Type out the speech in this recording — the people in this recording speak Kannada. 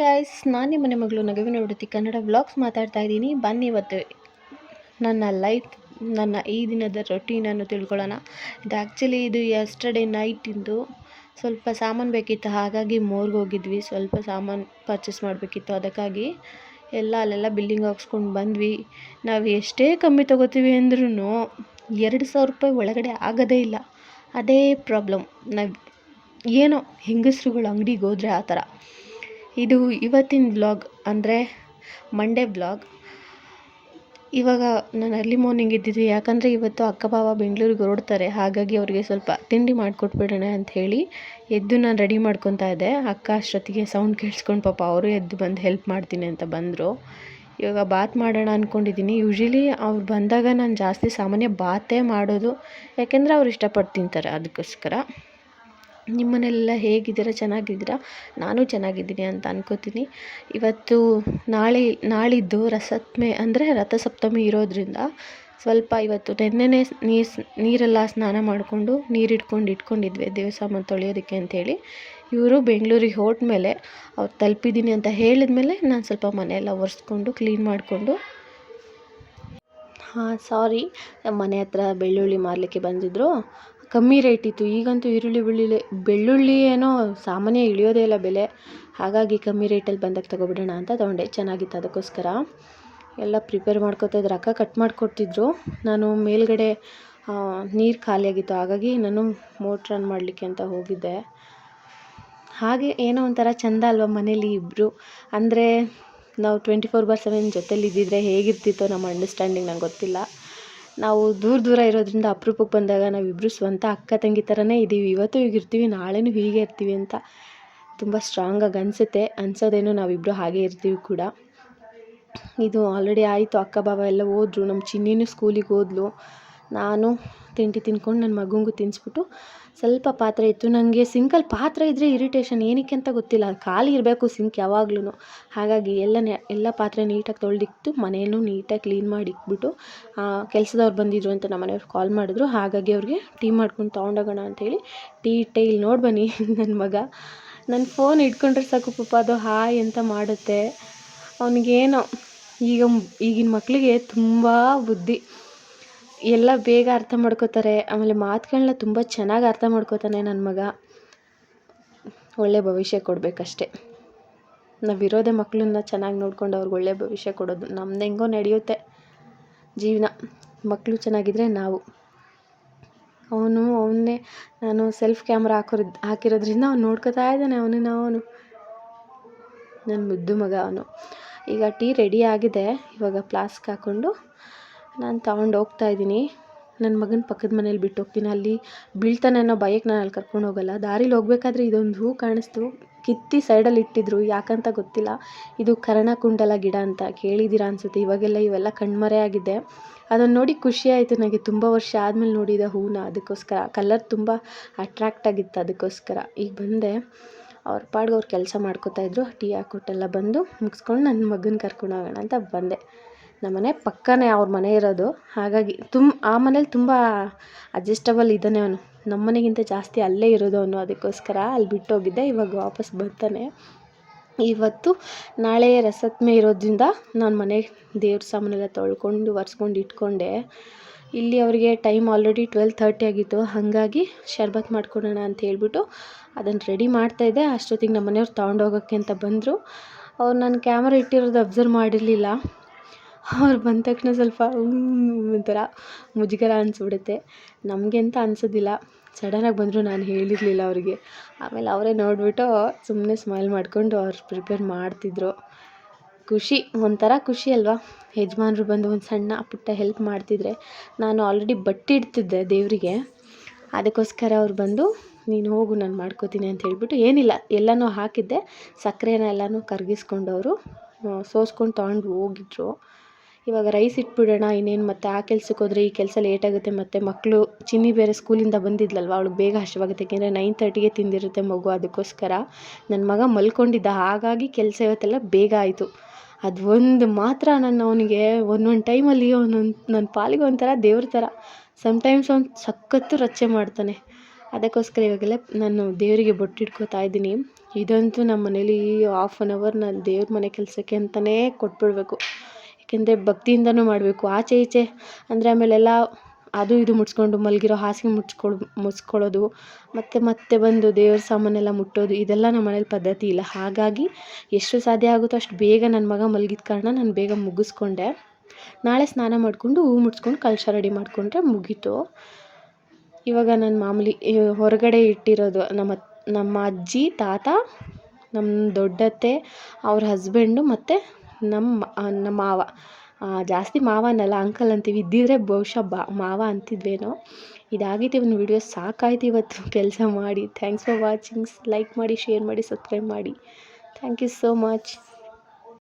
ಗಾಯ್ಸ್ ನಾನು ನಿಮ್ಮ ಮನೆ ಮಗಳು ನಗುವಿನ ಹುಡುತಿ ಕನ್ನಡ ವ್ಲಾಗ್ಸ್ ಮಾತಾಡ್ತಾ ಇದ್ದೀನಿ. ಬನ್ನಿ ಇವತ್ತು ನನ್ನ ಲೈಫ್ ನನ್ನ ಈ ದಿನದ ರೊಟೀನನ್ನು ತಿಳ್ಕೊಳ್ಳೋಣ. ಇದು ಆ್ಯಕ್ಚುಲಿ ಇದು ಯಸ್ಟರ್ಡೇ ನೈಟಿಂದು ಸ್ವಲ್ಪ ಸಾಮಾನು ಬೇಕಿತ್ತು, ಹಾಗಾಗಿ ಮೋರ್ಗೆ ಹೋಗಿದ್ವಿ. ಸ್ವಲ್ಪ ಸಾಮಾನು ಪರ್ಚೇಸ್ ಮಾಡಬೇಕಿತ್ತು, ಅದಕ್ಕಾಗಿ ಎಲ್ಲ ಅಲ್ಲೆಲ್ಲ ಬಿಲ್ಲಿಂಗ್ ಹಾಕ್ಸ್ಕೊಂಡು ಬಂದ್ವಿ. ನಾವು ಎಷ್ಟೇ ಕಮ್ಮಿ ತೊಗೋತೀವಿ ಅಂದ್ರೂ ಎರಡು ಸಾವಿರ ರೂಪಾಯಿ ಒಳಗಡೆ ಆಗೋದೇ ಇಲ್ಲ. ಅದೇ ಪ್ರಾಬ್ಲಮ್ ನಾವು ಏನೋ ಹೆಂಗಸ್ರುಗಳು ಅಂಗಡಿಗೆ ಹೋದರೆ ಆ ಥರ. ಇದು ಇವತ್ತಿನ ಬ್ಲಾಗ್ ಅಂದರೆ ಮಂಡೇ ಬ್ಲಾಗ್ ಇವಾಗ ನಾನು ಅರ್ಲಿ ಮಾರ್ನಿಂಗ್ ಇದ್ದಿದ್ದು ಯಾಕಂದರೆ ಇವತ್ತು ಅಕ್ಕ ಬಾವ ಬೆಂಗಳೂರಿಗೆ ಹೊರಡ್ತಾರೆ, ಹಾಗಾಗಿ ಅವ್ರಿಗೆ ಸ್ವಲ್ಪ ತಿಂಡಿ ಮಾಡಿಕೊಟ್ಬಿಡೋಣ ಅಂತ ಹೇಳಿ ಎದ್ದು ನಾನು ರೆಡಿ ಮಾಡ್ಕೊತಾ ಇದ್ದೆ. ಅಕ್ಕ ಅಷ್ಟೊತ್ತಿಗೆ ಸೌಂಡ್ ಕೇಳಿಸ್ಕೊಂಡು ಪಾಪ ಅವರು ಎದ್ದು ಬಂದು ಹೆಲ್ಪ್ ಮಾಡ್ತೀನಿ ಅಂತ ಬಂದರು. ಇವಾಗ ಬಾತ್ ಮಾಡೋಣ ಅಂದ್ಕೊಂಡಿದ್ದೀನಿ ಯೂಶ್ವಲಿ ಅವ್ರು ಬಂದಾಗ ನಾನು ಜಾಸ್ತಿ ಸಾಮಾನ್ಯ ಬಾತೇ ಮಾಡೋದು, ಯಾಕೆಂದರೆ ಅವ್ರು ಇಷ್ಟಪಟ್ಟು ತಿಂತಾರೆ ಅದಕ್ಕೋಸ್ಕರ. ನಿಮ್ಮ ಮನೆಯಲ್ಲೆಲ್ಲ ಹೇಗಿದ್ದೀರಾ? ಚೆನ್ನಾಗಿದ್ದೀರಾ? ನಾನು ಚೆನ್ನಾಗಿದ್ದೀನಿ ಅಂತ ಅನ್ಕೋತೀನಿ. ಇವತ್ತು ನಾಳೆ, ನಾಳಿದ್ದು ರಸತ್ಮೆ ಅಂದರೆ ರಥಸಪ್ತಮಿ ಇರೋದರಿಂದ ಸ್ವಲ್ಪ ಇವತ್ತು ನೆನ್ನೆನೇ ನೀರು ನೀರೆಲ್ಲ ಸ್ನಾನ ಮಾಡಿಕೊಂಡು ನೀರು ಇಟ್ಕೊಂಡು ಇಟ್ಕೊಂಡಿದ್ವಿ ದೇವಸ್ಥಾನ ತೊಳೆಯೋದಕ್ಕೆ ಅಂಥೇಳಿ. ಇವರು ಬೆಂಗಳೂರಿಗೆ ಹೋದ್ಮೇಲೆ ಅವ್ರು ತಲುಪಿದ್ದೀನಿ ಅಂತ ಹೇಳಿದ ಮೇಲೆ ನಾನು ಸ್ವಲ್ಪ ಮನೆಯೆಲ್ಲ ಒರೆಸ್ಕೊಂಡು ಕ್ಲೀನ್ ಮಾಡಿಕೊಂಡು ಹಾಂ, ಸಾರಿ ಮನೆ ಹತ್ರ ಬೆಳ್ಳುಳ್ಳಿ ಮಾರಲಿಕ್ಕೆ ಬಂದಿದ್ದರು ಕಮ್ಮಿ ರೇಟ್ ಇತ್ತು. ಈಗಂತೂ ಈರುಳ್ಳಿ, ಬೆಳ್ಳುಳ್ಳಿ ಬೆಳ್ಳುಳ್ಳಿ ಏನೋ ಸಾಮಾನ್ಯ ಇಳಿಯೋದೇ ಇಲ್ಲ ಬೆಲೆ. ಹಾಗಾಗಿ ಕಮ್ಮಿ ರೇಟಲ್ಲಿ ಬಂದಾಗ ತೊಗೊಬಿಡೋಣ ಅಂತ ತೊಗೊಂಡೆ. ಚೆನ್ನಾಗಿತ್ತು ಅದಕ್ಕೋಸ್ಕರ. ಎಲ್ಲ ಪ್ರಿಪೇರ್ ಮಾಡ್ಕೊತಾ ಇದ್ರು. ಅಕ್ಕ ಕಟ್ ಮಾಡಿಕೊಡ್ತಿದ್ರು. ನಾನು ಮೇಲ್ಗಡೆ ನೀರು ಖಾಲಿಯಾಗಿತ್ತು. ಹಾಗಾಗಿ ನಾನು ಮೋಟ್ರ್ ಆನ್ ಮಾಡಲಿಕ್ಕೆ ಅಂತ ಹೋಗಿದ್ದೆ. ಹಾಗೆ ಏನೋ ಒಂಥರ ಚೆಂದ ಅಲ್ವಾ ಮನೇಲಿ ಇಬ್ಬರು ಅಂದರೆ ನಾವು ಟ್ವೆಂಟಿ ಫೋರ್ ಬಾರ್ ಸೆವೆನ್ ಜೊತೇಲಿ ಇದ್ದಿದ್ರೆ ಹೇಗಿರ್ತಿತ್ತೋ ನಮ್ಮ ಅಂಡರ್ಸ್ಟ್ಯಾಂಡಿಂಗ್ ನಂಗೆ ಗೊತ್ತಿಲ್ಲ. ನಾವು ದೂರ ದೂರ ಇರೋದರಿಂದ ಅಪ್ರೂಪಕ್ಕೆ ಬಂದಾಗ ನಾವಿಬ್ಬರು ಸ್ವಂತ ಅಕ್ಕ ತಂಗಿ ಥರನೇ ಇದ್ದೀವಿ ಇವತ್ತು ಹೀಗಿರ್ತೀವಿ ನಾಳೆನೂ ಹೀಗೆ ಇರ್ತೀವಿ ಅಂತ ತುಂಬ ಸ್ಟ್ರಾಂಗಾಗಿ ಅನಿಸುತ್ತೆ. ಅನ್ಸೋದೇನು ನಾವಿಬ್ಬರು ಹಾಗೆ ಇರ್ತೀವಿ ಕೂಡ. ಇದು ಆಲ್ರೆಡಿ ಆಯಿತು. ಅಕ್ಕ, ಬಾವ ಎಲ್ಲ ಹೋದ್ರು. ನಮ್ಮ ಚಿನ್ನಿನೂ ಸ್ಕೂಲಿಗೆ ಹೋದ್ಲು. ನಾನು ತಿಂಡಿ ತಿನ್ಕೊಂಡು ನನ್ನ ಮಗನಿಗೂ ತಿನ್ನಿಸ್ಬಿಟ್ಟು ಸ್ವಲ್ಪ ಪಾತ್ರೆ ಇತ್ತು. ನನಗೆ ಸಿಂಕಲ್ಲಿ ಪಾತ್ರೆ ಇದ್ದರೆ ಇರಿಟೇಷನ್ ಏನಕ್ಕೆ ಅಂತ ಗೊತ್ತಿಲ್ಲ. ಖಾಲಿ ಇರಬೇಕು ಸಿಂಕ್ ಯಾವಾಗ್ಲೂ ಹಾಗಾಗಿ ಎಲ್ಲ ಎಲ್ಲ ಪಾತ್ರೆ ನೀಟಾಗಿ ತೊಳೆದಿಟ್ಟು ಮನೇನೂ ನೀಟಾಗಿ ಕ್ಲೀನ್ ಮಾಡಿ ಇಟ್ಬಿಟ್ಟು ಕೆಲಸದವ್ರು ಬಂದಿದ್ರು ಅಂತ ನಮ್ಮ ಮನೆಯವ್ರು ಕಾಲ್ ಮಾಡಿದ್ರು. ಹಾಗಾಗಿ ಅವ್ರಿಗೆ ಟೀ ಮಾಡ್ಕೊಂಡು ತೊಗೊಂಡೋಗೋಣ ಅಂಥೇಳಿ ಟೀ ಇಟ್ಟೆ ಇಲ್ಲಿ ನೋಡಿ ಬನ್ನಿ ನನ್ನ ಮಗ. ನನ್ನ ಫೋನ್ ಇಟ್ಕೊಂಡ್ರೆ ಸಾಕು ಪಾಪ ಅದು ಹಾಯ್ ಅಂತ ಮಾಡುತ್ತೆ. ಅವನಿಗೇನೋ, ಈಗ ಈಗಿನ ಮಕ್ಕಳಿಗೆ ತುಂಬ ಬುದ್ಧಿ. ಎಲ್ಲ ಬೇಗ ಅರ್ಥ ಮಾಡ್ಕೋತಾರೆ. ಆಮೇಲೆ ಮಾತುಗಳ್ನ ತುಂಬ ಚೆನ್ನಾಗಿ ಅರ್ಥ ಮಾಡ್ಕೋತಾನೆ ನನ್ನ ಮಗ. ಒಳ್ಳೆಯ ಭವಿಷ್ಯ ಕೊಡಬೇಕಷ್ಟೆ. ನಾವಿರೋದೇ ಮಕ್ಕಳನ್ನ ಚೆನ್ನಾಗಿ ನೋಡ್ಕೊಂಡು ಅವ್ರಿಗೆ ಒಳ್ಳೆಯ ಭವಿಷ್ಯ ಕೊಡೋದು ನಮ್ದು ಹೆಂಗೋ ನಡೆಯುತ್ತೆ. ಜೀವನ. ಮಕ್ಕಳು ಚೆನ್ನಾಗಿದ್ರೆ ನಾವು. ಅವನು, ಅವನ್ನೇ ನಾನು ಸೆಲ್ಫ್ ಕ್ಯಾಮ್ರಾ ಹಾಕೋರ್ ಹಾಕಿರೋದ್ರಿಂದ ಅವ್ನು ನೋಡ್ಕೋತಾ ಇದ್ದಾನೆ ಅವನನ್ನ ಅವನು ನನ್ನ ಮುದ್ದು ಮಗ ಅವನು. ಈಗ ಟೀ ರೆಡಿ ಆಗಿದೆ. ಇವಾಗ ಫ್ಲಾಸ್ಕ್ ಹಾಕ್ಕೊಂಡು ನಾನು ತಗೊಂಡು ಹೋಗ್ತಾ ಇದ್ದೀನಿ. ನನ್ನ ಮಗನ ಪಕ್ಕದ ಮನೇಲಿ ಬಿಟ್ಟು ಹೋಗ್ತೀನಿ ಅಲ್ಲಿ ಬೀಳ್ತಾನೆ ಅನ್ನೋ ಭಯಕ್ಕೆ ನಾನು ಅಲ್ಲಿ ಕರ್ಕೊಂಡು ಹೋಗಲ್ಲ. ದಾರಿಲಿ ಹೋಗ್ಬೇಕಾದ್ರೆ ಇದೊಂದು ಹೂ ಕಾಣಿಸ್ತು. ಕಿತ್ತಿ ಸೈಡಲ್ಲಿ ಇಟ್ಟಿದ್ರು. ಯಾಕಂತ ಗೊತ್ತಿಲ್ಲ. ಇದು ಕರ್ಣಕುಂಡಲ ಗಿಡ ಅಂತ ಕೇಳಿದ್ದೀರಾ ಅನಿಸುತ್ತೆ. ಇವಾಗೆಲ್ಲ ಇವೆಲ್ಲ ಕಣ್ಮರೆ ಆಗಿದೆ. ಅದನ್ನು ನೋಡಿ ಖುಷಿ ಆಯಿತು ನನಗೆ ತುಂಬ ವರ್ಷ ಆದಮೇಲೆ ನೋಡಿದ ಹೂನ. ಅದಕ್ಕೋಸ್ಕರ ಕಲರ್ ತುಂಬ ಅಟ್ರ್ಯಾಕ್ಟ್ ಆಗಿತ್ತು ಅದಕ್ಕೋಸ್ಕರ. ಈಗ ಬಂದೆ. ಅವ್ರ ಪಾಡ್ಗೆ ಅವ್ರು ಕೆಲಸ ಮಾಡ್ಕೋತಾಯಿದ್ರು ಟೀ ಹಾಕ್ಕೊಟ್ಟೆಲ್ಲ ಬಂದು ಮುಗಿಸ್ಕೊಂಡು ನನ್ನ ಮಗನ ಕರ್ಕೊಂಡು ಹೋಗೋಣ ಅಂತ ಬಂದೆ. ನಮ್ಮ ಮನೆ ಪಕ್ಕನೇ ಅವ್ರ ಮನೆ ಇರೋದು. ಹಾಗಾಗಿ ತುಂಬ ಆ ಮನೇಲಿ ತುಂಬ ಅಡ್ಜಸ್ಟಬಲ್ ಇದ್ದಾನೆ ಅವನು. ನಮ್ಮ ಮನೆಗಿಂತ ಜಾಸ್ತಿ ಅಲ್ಲೇ ಇರೋದು ಅವನು. ಅದಕ್ಕೋಸ್ಕರ ಅಲ್ಲಿ ಬಿಟ್ಟೋಗಿದ್ದೆ ಇವಾಗ ವಾಪಸ್ ಬರ್ತಾನೆ. ಇವತ್ತು ನಾಳೆ ರಸತ್ಮೆ ಇರೋದ್ರಿಂದ ನಾನು ಮನೆ ದೇವ್ರ ಸಾಮಾನೆಲ್ಲ ತೊಳ್ಕೊಂಡು, ಒರೆಸ್ಕೊಂಡು ಇಟ್ಕೊಂಡೆ. ಇಲ್ಲಿ ಅವರಿಗೆ ಟೈಮ್ ಆಲ್ರೆಡಿ ಟ್ವೆಲ್ ತರ್ಟಿ ಆಗಿತ್ತು. ಹಾಗಾಗಿ ಶರ್ಬತ್ ಮಾಡ್ಕೊಡೋಣ ಅಂತ ಹೇಳ್ಬಿಟ್ಟು ಅದನ್ನು ರೆಡಿ ಮಾಡ್ತಾಯಿದ್ದೆ ಅಷ್ಟೊತ್ತಿಗೆ ನಮ್ಮ ಮನೆಯವ್ರು ತೊಗೊಂಡೋಗೋಕ್ಕೆ ಅಂತ ಬಂದರು. ಅವ್ರು ನಾನು ಕ್ಯಾಮ್ರಾ ಇಟ್ಟಿರೋದು ಅಬ್ಸರ್ವ್ ಮಾಡಿರಲಿಲ್ಲ. ಅವ್ರು ಬಂದ ತಕ್ಷಣ ಸ್ವಲ್ಪ ಒಂಥರ ಮುಜುಗರ ಅನಿಸ್ಬಿಡುತ್ತೆ. ನಮಗೆ ಅಂತ ಅನ್ಸೋದಿಲ್ಲ. ಸಡನ್ನಾಗಿ ಬಂದರು ನಾನು ಹೇಳಿರಲಿಲ್ಲ ಅವರಿಗೆ. ಆಮೇಲೆ ಅವರೇ ನೋಡಿಬಿಟ್ಟು ಸುಮ್ಮನೆ ಸ್ಮೈಲ್ ಮಾಡಿಕೊಂಡು ಅವ್ರು ಪ್ರಿಪೇರ್ ಮಾಡ್ತಿದ್ರು. ಖುಷಿ, ಒಂಥರ ಖುಷಿ ಅಲ್ವಾ? ಯಜಮಾನ್ರು ಬಂದು ಒಂದು ಸಣ್ಣ ಪುಟ್ಟ ಹೆಲ್ಪ್ ಮಾಡ್ತಿದ್ರೆ. ನಾನು ಆಲ್ರೆಡಿ ಬಟ್ಟೆ ಇಡ್ತಿದ್ದೆ ದೇವರಿಗೆ. ಅದಕ್ಕೋಸ್ಕರ ಅವ್ರು ಬಂದು, ನೀನು ಹೋಗು, ನಾನು ಮಾಡ್ಕೋತೀನಿ ಅಂತ ಹೇಳಿಬಿಟ್ಟು ಏನಿಲ್ಲ, ಎಲ್ಲನೂ ಹಾಕಿದ್ದೆ. ಸಕ್ಕರೆನ ಎಲ್ಲನೂ ಕರಗಿಸ್ಕೊಂಡು ಅವರು ಸೋಸ್ಕೊಂಡು ತೊಗೊಂಡು ಹೋಗಿದ್ರು. ಇವಾಗ ರೈಸ್ ಇಟ್ಬಿಡೋಣ, ಇನ್ನೇನು ಮತ್ತೆ ಆ ಕೆಲ್ಸಕ್ಕೆ ಹೋದರೆ ಈ ಕೆಲಸ ಲೇಟಾಗುತ್ತೆ ಮತ್ತು ಮಕ್ಕಳು ಚಿನ್ನಿ ಬೇರೆ ಸ್ಕೂಲಿಂದ ಬಂದಿದ್ಲಲ್ವ, ಅವಳು ಬೇಗ ಹಸಿವಾಗುತ್ತೆ ಏಕೆಂದರೆ ನೈನ್ ತರ್ಟಿಗೆ ತಿಂದಿರುತ್ತೆ ಮಗು ಅದಕ್ಕೋಸ್ಕರ. ನನ್ನ ಮಗ ಮಲ್ಕೊಂಡಿದ್ದ, ಹಾಗಾಗಿ ಕೆಲಸ ಇವತ್ತೆಲ್ಲ ಬೇಗ ಆಯಿತು. ಅದು ಒಂದು ಮಾತ್ರ ನಾನು ಅವನಿಗೆ, ಒಂದೊಂದು ಟೈಮಲ್ಲಿ ಅವನೊಂದು ನನ್ನ ಪಾಲಿಗೆ ಒಂಥರ ದೇವ್ರ ಥರ. ಸಮ್ಟೈಮ್ಸ್ ಅವ್ನು ಸಖತ್ತು ರಚೆ ಮಾಡ್ತಾನೆ. ಅದಕ್ಕೋಸ್ಕರ ಇವಾಗೆಲ್ಲ ನಾನು ದೇವರಿಗೆ ಬೊಟ್ಟಿಟ್ಕೋತಾ ಇದ್ದೀನಿ. ಇದಂತೂ ನಮ್ಮ ಮನೇಲಿ ಹಾಫ್ ಆನ್ ಅವರ್ ನಾನು ದೇವ್ರ ಮನೆ ಕೆಲಸಕ್ಕೆ ಅಂತಲೇ ಕೊಟ್ಬಿಡಬೇಕು. ಏಕೆಂದರೆ ಭಕ್ತಿಯಿಂದನೂ ಮಾಡಬೇಕು. ಆಚೆ ಈಚೆ ಅಂದರೆ ಆಮೇಲೆಲ್ಲ ಅದು ಇದು ಮುಟ್ಸ್ಕೊಂಡು ಮಲಗಿರೋ ಹಾಸಿಗೆ ಮುಟ್ಸ್ಕೊಳ್, ಮುಟ್ಸ್ಕೊಳ್ಳೋದು, ಮತ್ತು ಮತ್ತೆ ಬಂದು ದೇವ್ರ ಸಾಮಾನೆಲ್ಲ ಮುಟ್ಟೋದು, ಇದೆಲ್ಲ ನಮ್ಮ ಮನೇಲಿ ಪದ್ಧತಿ ಇಲ್ಲ. ಹಾಗಾಗಿ ಎಷ್ಟು ಸಾಧ್ಯ ಆಗುತ್ತೋ ಅಷ್ಟು ಬೇಗ ನನ್ನ ಮಗ ಮಲಗಿದ ಕಾರಣ ನಾನು ಬೇಗ ಮುಗಿಸ್ಕೊಂಡೆ. ನಾಳೆ ಸ್ನಾನ ಮಾಡಿಕೊಂಡು ಹೂ ಮುಟ್ಸ್ಕೊಂಡು ಕಲಶ ರೆಡಿ ಮಾಡಿಕೊಂಡ್ರೆ ಮುಗೀತು. ಇವಾಗ ನಾನು ಮಾಮೂಲಿ ಹೊರಗಡೆ ಇಟ್ಟಿರೋದು ನಮ್ಮ ನಮ್ಮ ಅಜ್ಜಿ, ತಾತ ನಮ್ಮ ದೊಡ್ಡತ್ತೆ, ಅವ್ರ ಹಸ್ಬೆಂಡು ಮತ್ತು ನಮ್ಮ ನಮ್ಮ ಮಾವ. ಜಾಸ್ತಿ ಮಾವ ಅನ್ನಲ್ಲ ಅಂಕಲ್ ಅಂತೀವಿ. ಇದ್ದಿದ್ರೆ ಬಹುಶಃ ಬಾ, ಮಾವ ಅಂತಿದ್ವೇನೋ. ಇದಾಗಿತ್ತು ಇವನ್ ವಿಡಿಯೋ ಸಾಕಾಯ್ತು ಇವತ್ತು ಕೆಲಸ ಮಾಡಿ. ಥ್ಯಾಂಕ್ಸ್ ಫಾರ್ ವಾಚಿಂಗ್ಸ್ ಲೈಕ್ ಮಾಡಿ ಶೇರ್ ಮಾಡಿ ಸಬ್ಸ್ಕ್ರೈಬ್ ಮಾಡಿ. Thank you so much